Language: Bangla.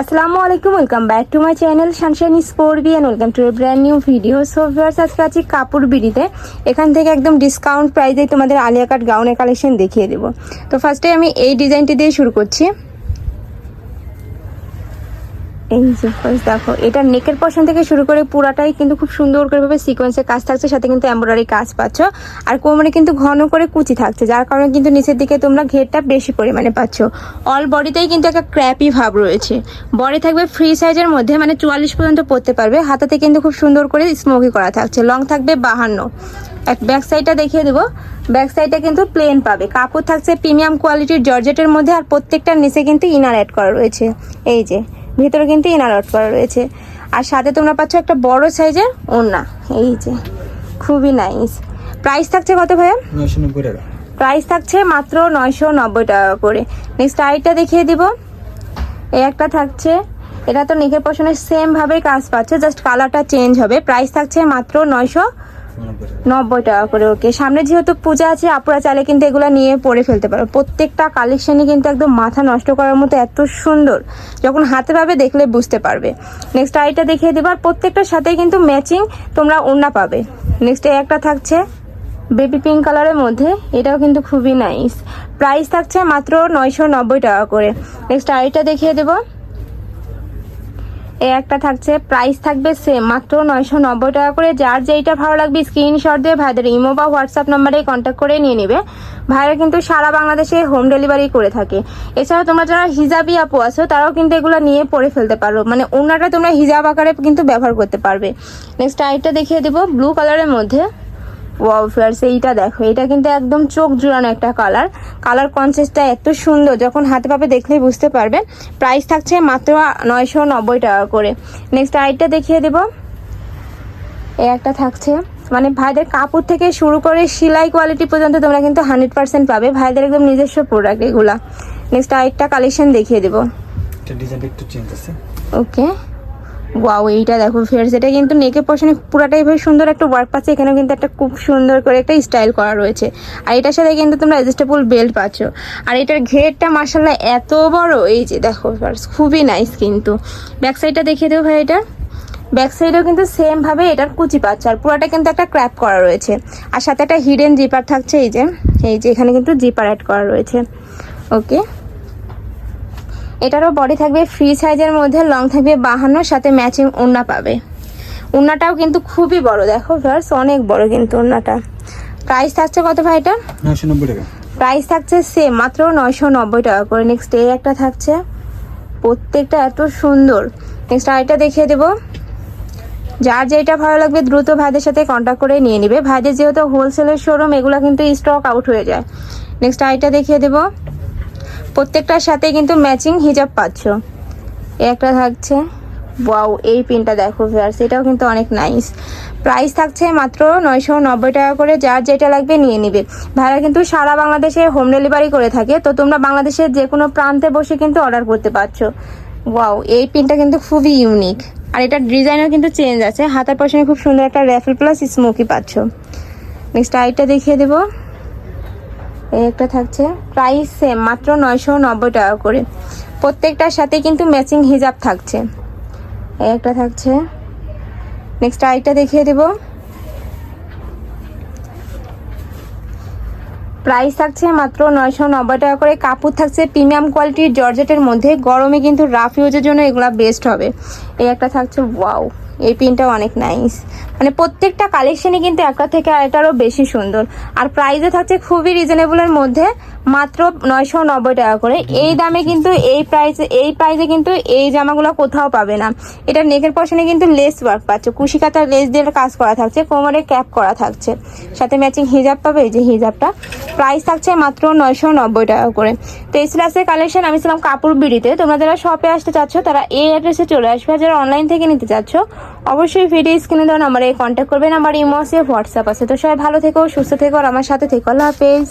আসসালামু আলাইকুম welcome back to my channel sunshine স্পোর্টবি and welcome to brand new video so viewers আজকে আছি কাপড় বিড়িতে। এখান থেকে একদম ডিসকাউন্ট প্রাইসে তোমাদের আলিয়া কাট গাউনের কালেকশন দেখিয়ে দেবো। তো ফার্স্টে আমি এই ডিজাইনটি দিয়ে শুরু করছি। এই যে ফার্স্ট দেখো, এটা নেকের পশন থেকে শুরু করে পুরাটাই কিন্তু খুব সুন্দর করে ভাবে সিকোয়েন্সের কাজ থাকছে, সাথে কিন্তু এমব্রয়ডারি কাজ পাচ্ছ। আর কোমরে কিন্তু ঘন করে কুচি থাকছে, যার কারণে কিন্তু নিচের দিকে তোমরা ঘেরটা বেশি পরিমাণে পাচ্ছ। অল বডিতেই কিন্তু একটা ক্র্যাপি ভাব রয়েছে। বডি থাকবে ফ্রি সাইজের মধ্যে মানে চুয়াল্লিশ পর্যন্ত পরতে পারবে। হাতাতে কিন্তু খুব সুন্দর করে স্মোকি করা থাকছে। লং থাকবে বাহান্ন। এক ব্যাক সাইডটা দেখিয়ে দেবো। ব্যাক সাইডটা কিন্তু প্লেন পাবে। কাপড় থাকছে প্রিমিয়াম কোয়ালিটির জর্জেটের মধ্যে, আর প্রত্যেকটার নিচে কিন্তু ইনার অ্যাড করা রয়েছে। এই যে ভিতরে কিন্তু ইনার আউট করা রয়েছে। আর সাথে তোমরা পাচ্ছ একটা বড় সাইজের ওড়না। এই যে খুবই নাইস প্রাইস থাকছে কত ভাইয়া? প্রাইস থাকছে মাত্র নয়শো নব্বই টাকা করে। নেক্সট আরেকটা দেখিয়ে দিব। এই একটা থাকছে। এটা তো নেকের পশনের সেম ভাবে কাজ পাচ্ছে জাস্ট কালারটা চেঞ্জ হবে। প্রাইস থাকছে মাত্র নয়শো নব্বই টাকা করে ওকে সামনে যেহেতু পূজা আছে, আপুরা চাইলে কিন্তু এগুলো নিয়ে পরে ফেলতে পারো। প্রত্যেকটা কালেকশনই কিন্তু একদম মাথা নষ্ট করার মতো এত সুন্দর। যখন হাতে পাবে, দেখলে বুঝতে পারবে। নেক্সট আইটা দেখিয়ে দেবো, আর প্রত্যেকটার সাথেই কিন্তু ম্যাচিং তোমরা ওড়না পাবে। নেক্সট একটা থাকছে বেবি পিঙ্ক কালারের মধ্যে। এটাও কিন্তু খুবই নাইস প্রাইস থাকছে মাত্র নয়শো নব্বই টাকা করে। নেক্সট আইটা দেখিয়ে দেবো। একটা থাকছে প্রাইস থাকবে সেম মাত্র নয়শো নব্বই টাকা করে। যার যেইটা ভালো লাগবে স্ক্রিনশট দিয়ে ভাইদের ইমো বা হোয়াটসঅ্যাপ নাম্বারে কন্ট্যাক্ট করে নিয়ে নেবে। ভাইরা কিন্তু সারা বাংলাদেশে হোম ডেলিভারি করে থাকে। এছাড়া তোমরা যারা হিজাবি আপু আছো, তারাও কিন্তু এগুলো নিয়ে পরে ফেলতে পারো। মানে ওনাটা তোমরা হিজাব আকারে কিন্তু ব্যবহার করতে পারবে। নেক্সট আইটা দেখিয়ে দেবো ব্লু কালারের মধ্যে। ওয়াও ফিয়ার্স এইটা দেখো। এটা কিন্তু একদম চোখ জুড়ানো একটা কালার কালার কনসেস্টটা এত সুন্দর যখন হাতে পাবে দেখলেই বুঝতে পারবে প্রাইস থাকছে মাত্র নয়শো নব্বই টাকা করে। নেক্সট আইটটা দেখিয়ে দেব। এই একটা থাকছে। মানে ভাইদের কাপড় থেকে শুরু করে সেলাই কোয়ালিটি পর্যন্ত তোমরা কিন্তু হান্ড্রেড পার্সেন্ট পাবে। ভাইদের একদম নিজস্ব প্রোডাক্ট এগুলা। নেক্সট আরেকটা কালেকশন দেখিয়ে দেবো। ডিজাইনটা একটু চেঞ্জ আছে। ওকে ওয়াও এইটা দেখো ফেয়ার্স এটা কিন্তু নেকের পশনে পুরাটাই বেশ সুন্দর একটা ওয়ার্ক পাচ্ছে। এখানেও কিন্তু একটা খুব সুন্দর করে একটা স্টাইল করা রয়েছে। আর এটার সাথে কিন্তু তোমরা অ্যাডজাস্টেবল বেল্ট পাচ্ছ। আর এটার ঘেরটা মার্শাল্লাহ এত বড়, এই যে দেখো ফিয়ার্স খুবই নাইস কিন্তু। ব্যাক সাইডটা দেখিয়ে দেবো ভাই এটা। ব্যাক সাইডেও কিন্তু সেমভাবে এটার কুচি পাচ্ছে। আর পুরোটা কিন্তু একটা ক্র্যাপ করা রয়েছে। আর সাথে একটা হিডেন জিপার থাকছে, এই যে এই যে এখানে কিন্তু জিপার অ্যাড করা রয়েছে। ওকে এটারও বডি থাকবে ফ্রি সাইজের মধ্যে লং থাকবে বাহান্নর সাথে ম্যাচিং ওড়না পাবে। ওড়নাটাও কিন্তু খুবই বড় দেখো ভার্স অনেক বড় কিন্তু ওড়নাটা প্রাইস থাকছে কত ভাই এটা? নয়শো নব্বই টাকা। প্রাইস থাকছে সেম মাত্র নয়শো নব্বই টাকা করে। নেক্সট এই একটা থাকছে। প্রত্যেকটা এত সুন্দর। নেক্সট আরেকটা দেখিয়ে দেবো। যার যেটা ভালো লাগবে দ্রুত ভাইদের সাথে কন্ট্যাক্ট করে নিয়ে নিবে। ভাইদের যেহেতু হোলসেলের শোরুম এগুলো কিন্তু স্টক আউট হয়ে যায়। নেক্সট আরেকটা দেখিয়ে দেবো। প্রত্যেকটার সাথে কিন্তু ম্যাচিং হিজাব পাচ্ছ। একটা থাকছে। ওয়াও এই পিনটা দেখো ভিয়ার্স এটাও কিন্তু অনেক নাইস প্রাইস থাকছে মাত্র নয়শো নব্বই টাকা করে, যার যেটা লাগবে নিয়ে নিবে। ভাইরা কিন্তু সারা বাংলাদেশে হোম ডেলিভারি করে থাকে, তো তোমরা বাংলাদেশের যে কোনো প্রান্তে বসে কিন্তু অর্ডার করতে পারছ। ওয়াও এই পিনটা কিন্তু খুবই ইউনিক আর এটার ডিজাইনও কিন্তু চেঞ্জ আছে। হাতার পশনে খুব সুন্দর একটা র্যাফেল প্লাস স্মোকি পাচ্ছ। নেক্সট আইটা দেখিয়ে দেবো। এই একটা থাকছে। প্রাইস সেম মাত্র নয়শো নব্বই টাকা করে। প্রত্যেকটার সাথে কিন্তু ম্যাচিং হিজাব থাকছে। এই একটা থাকছে। নেক্সট আরেকটা দেখিয়ে দেব। প্রাইস থাকছে মাত্র নয়শো নব্বই টাকা করে। কাপড় থাকছে প্রিমিয়াম কোয়ালিটির জর্জেটের মধ্যে। গরমে কিন্তু রাফ ইউজের জন্য এগুলা বেস্ট হবে। এই একটা থাকছে ওয়াও এই পিনটাও অনেক নাইস মানে প্রত্যেকটা কালেকশনই কিন্তু একটা থেকে আরেকটারও বেশি সুন্দর। আর প্রাইসে থাকছে খুবই রিজনেবলের মধ্যে, মাত্র নয়শো নব্বই টাকা করে। এই দামে কিন্তু এই প্রাইসে এই প্রাইসে কিন্তু এই জামাগুলো কোথাও পাবে না। এটা নেকের পশনে কিন্তু লেস ওয়ার্ক পাচ্ছে। কুশি কাতার লেস দিয়ে কাজ করা থাকছে, কোমরে ক্যাপ করা থাকছে। সাথে ম্যাচিং হিজাব পাবে, এই যে হিজাবটা। প্রাইস থাকছে মাত্র নয়শো নব্বই টাকা করে। তো স্লাসের কালেকশন আমি ছিলাম কাপড় বিড়িতে। তোমরা যারা শপে আসতে চাচ্ছ, তারা এই অ্যাড্রেসে চলে আসবে। আর যারা অনলাইন থেকে নিতে চাচ্ছ, অবশ্যই ভিডিও স্ক্রিনে দেওয়া নাম্বারে কন্ট্যাক্ট করবেন আমার ইমো আছে হোয়াটসঅ্যাপ আছে। তো সবাই ভালো থেকো, সুস্থ থেকো, আর আমার সাথে থেকো। আল্লাহ হাফেজ।